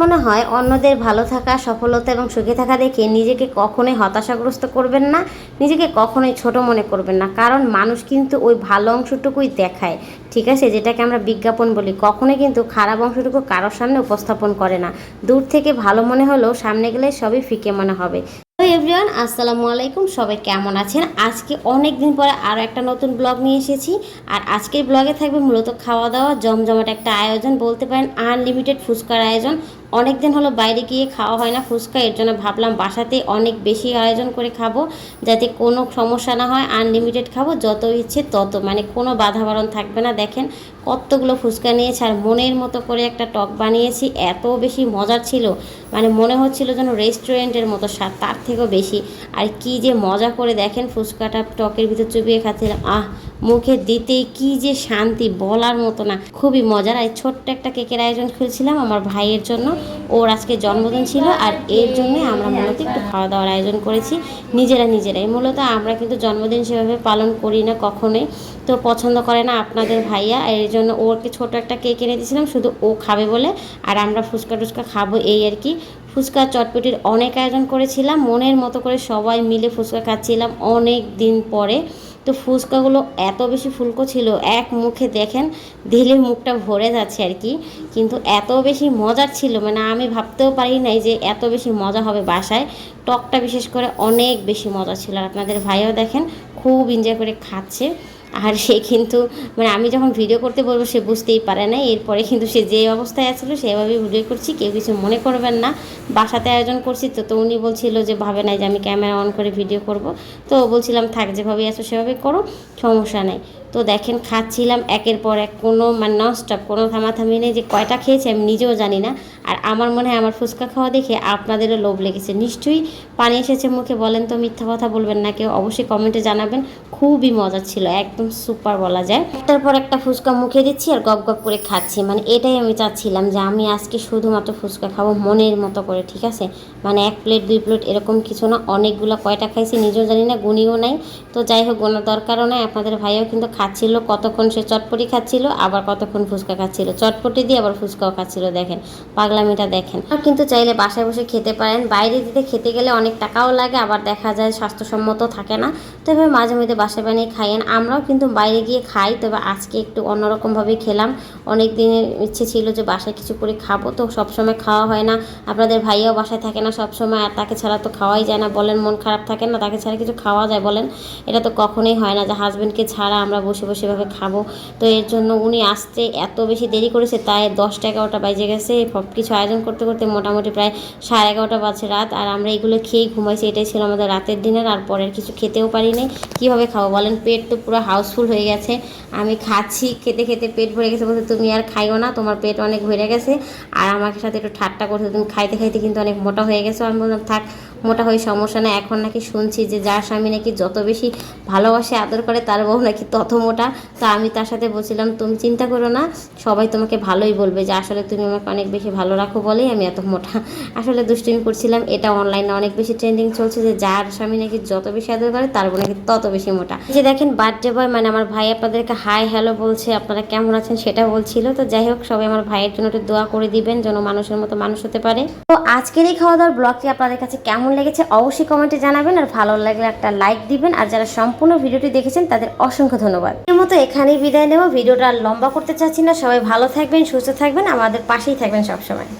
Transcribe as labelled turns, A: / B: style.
A: মনে হয় অন্যদের ভালো থাকা, সফলতা এবং সুখে থাকা দেখে নিজেকে কখনোই হতাশাগ্রস্ত করবেন না, নিজেকে কখনোই ছোট মনে করবেন না। কারণ মানুষ কিন্তু ওই ভালো অংশটুকুই দেখায়, ঠিক আছে? যেটাকে আমরা বিজ্ঞাপন বলি। কখনোই কিন্তু খারাপ অংশটুকু কারোর সামনে উপস্থাপন করে না। দূর থেকে ভালো মনে হলেও সামনে গেলে সবই ফিকে মনে হবে। এভরিওয়ান, আসসালামু আলাইকুম। সবাই কেমন আছেন? আজকে অনেক দিন পরে আরও একটা নতুন ব্লগ নিয়ে এসেছি। আর আজকের ব্লগে থাকবে মূলত খাওয়া দাওয়া জমজমাট একটা আয়োজন, বলতে পারেন আনলিমিটেড ফুচকার আয়োজন। অনেক দিন হলো বাইরে গিয়ে খাওয়া হয় না ফুচকা, এর জন্য ভাবলাম বাসাতে অনেক বেশি আয়োজন করে খাব, যাতে কোনো সমস্যা না হয়, আনলিমিটেড খাব, যত ইচ্ছে তত। মানে কোনো বাধা বারণ থাকবে না, দেখেন। কতগুলো ফুচকা নিয়েছে আর মনের মতো করে একটা টক বানিয়েছি, এত বেশি মজার ছিল। মানে মনে হচ্ছিল যেন রেস্টুরেন্টের মতো স্বাদ, তার থেকেও বেশি। আর কি যে মজা করে দেখেন ফুচকাটা টকের ভিতর চুবিয়ে খাচ্ছিলাম। আহ, মুখে দিতেই কি যে শান্তি বলার মতো না। খুবই মজার। আর ছোট্ট একটা কেকের আয়োজন খুলছিলাম আমার ভাইয়ের জন্য। ওর আজকে জন্মদিন ছিল আর এর জন্য আমরা মূলত একটু খাওয়া দাওয়ার আয়োজন করেছি। নিজেরা নিজেরাই। মূলত আমরা কিন্তু জন্মদিন সেভাবে পালন করি না কখনোই। তো পছন্দ করে না আপনাদের ভাইয়া। এর জন্য ওকে ছোট একটা কেক এনে দিয়েছিলাম। শুধু ও খাবে বলে। আর আমরা ফুচকা টুচকা খাব এই আর কি। ফুচকা চটপটির অনেক আয়োজন করেছিলাম, মনের মতো করে সবাই মিলে ফুচকা খাচ্ছিলাম অনেক দিন পরে। তো ফুচকাগুলো এত বেশি ফুলকো ছিল, এক মুখে দেখেন, দিলে মুখটা ভরে যাচ্ছে আর কি। কিন্তু এত বেশি মজার ছিল মানে আমি ভাবতেও পারি নাই যে এত বেশি মজা হবে বাসায়। টকটা বিশেষ করে অনেক বেশি মজা ছিল। আর আপনাদের ভাইও দেখেন, খুব এনজয় করে খাচ্ছে। আর সে কিন্তু মানে আমি যখন ভিডিও করতে বলব, সে বুঝতেই পারে না এরপরে কিন্তু সে যে অবস্থায় আসলো সেভাবেই ভিডিও করছি। কেউ কিছু মনে করবেন না। বাসাতে আয়োজন করছি তো তো উনি বলছিল যে, ভাবে নাই যে, আমি ক্যামেরা অন করে ভিডিও করব। তো বলছিলাম, থাক, যেভাবেই আছো, সেভাবেই করো, সমস্যা নেই। তো দেখেন, খাচ্ছিলাম একের পর এক কোনো মানে ননস্টপ কোনো থামাথামি নেই যে কয়টা খেয়েছি আমি নিজেও জানি না। আর আমার মনে হয় আমার ফুচকা খাওয়া দেখে আপনাদেরও লোভ লেগেছে। নিশ্চয়ই পানি এসেছে মুখে, বলেন তো, মিথ্যা কথা বলবেন না কেউ। অবশ্যই কমেন্টে জানাবেন। খুবই মজা ছিল, একদম সুপার বলা যায়। তারপর একটা ফুচকা মুখে দিচ্ছি আর গপ গপ করে খাচ্ছি। মানে এটাই আমি চাচ্ছিলাম যে আমি আজকে শুধুমাত্র ফুচকা খাব মনের মতো করে, ঠিক আছে? মানে এক প্লেট দুই প্লেট এরকম কিছু না। অনেকগুলো কয়টা খাইছি নিজেও জানি না গুনিও নাই। তো যাই হোক, গোনার দরকারও নাই। আপনাদের ভাইও কিন্তু খাচ্ছিল, কতক্ষণ সে চটপটি খাচ্ছিল, আবার কতক্ষণ ফুচকা খাচ্ছিল। চটপটি দিয়ে আবার ফুচকাও খাচ্ছিল, দেখেন। পাগলামিটা দেখেন। আর কিন্তু চাইলে বাসায় বসে খেতে পারেন। বাইরে দিতে খেতে গেলে অনেক টাকাও লাগে, আবার দেখা যায় স্বাস্থ্যসম্মত থাকে না। তবে মাঝে মধ্যে বাসায় বানিয়ে খাইয়েন। আমরাও কিন্তু বাইরে গিয়ে খাই, তবে আজকে একটু অন্যরকমভাবেই খেলাম। অনেক দিনের ইচ্ছে ছিল যে বাসায় কিছু করে খাব, তো সবসময় খাওয়া হয় না। আপনাদের ভাইয়াও বাসায় থাকে না সবসময়, আর তাকে ছাড়া তো খাওয়াই যায় না। বলেন মন খারাপ থাকে না, তাকে ছাড়া কিছু খাওয়া যায় বলেন? এটা তো কখনোই হয় না যে হাজব্যান্ডকে ছাড়া আমরা বসে বসে এভাবে খাব। তো এর জন্য উনি আসতে এত বেশি দেরি করেছে, তাই দশটা এগারোটা বাজে গেছে। সব কিছু আয়োজন করতে করতে মোটামুটি প্রায় সাড়ে এগারোটা বাজে রাত। আর আমরা এগুলো খেয়েই ঘুমাইছি। এটাই ছিল আমাদের রাতের দিনের আর পরের কিছু খেতেও পারিনি কীভাবে খাব বলেন? পেট তো পুরো হাউসফুল হয়ে গেছে। আমি খাচ্ছি, খেতে খেতে পেট ভরে গেছে বলতে তুমি আর খাইও না। তোমার পেট অনেক ভরে গেছে। আর আমার সাথে একটু ঠাট্টা করছে। তুমি খাইতে খাইতে কিন্তু অনেক মোটা হয়ে গেছো। আমি বললাম, থাক, মোটা হয়ে সমস্যা না এখন নাকি শুনছি যে যার স্বামী নাকি যত বেশি ভালোবাসে, আদর করে, তার বউ নাকি তত মোটা তা আমি তার সাথে বলছিলাম, তুমি চিন্তা করো না, সবাই তোমাকে ভালোই বলবে যে আসলে তুমি আমাকে অনেক বেশি ভালো রাখো বলেই আমি এত মোটা। আসলে দুষ্টুমি করছিলাম, এটা অনলাইনে অনেক বেশি ট্রেন্ডিং চলছে যে যার স্বামী নাকি যত বেশি আদর করে, তার নাকি তত বেশি মোটা। যে দেখেন বার্থডে বয় মানে আমার ভাই আপনাদেরকে হাই হ্যালো বলছে, আপনারা কেমন আছেন সেটা বলছিল। তো যাই হোক, সবাই আমার ভাইয়ের জন্য একটু দোয়া করে দিবেন যেন মানুষের মতো মানুষ হতে পারে। তো আজকের এই খাওয়া দাওয়ার ব্লগটি আপনাদের কাছে কেমন লেগেছে অবশ্যই কমেন্টে জানাবেন, আর ভালো লাগলে একটা লাইক দিবেন। আর যারা সম্পূর্ণ ভিডিওটি দেখেছেন, তাদের অসংখ্য ধন্যবাদ। মতো এখানেই বিদায় নেব। ভিডিওটা লম্বা করতে চাচ্ছি না। সবাই ভালো থাকবেন, সুস্থ থাকবেন। আমাদের পাশেই থাকবেন সবসময়।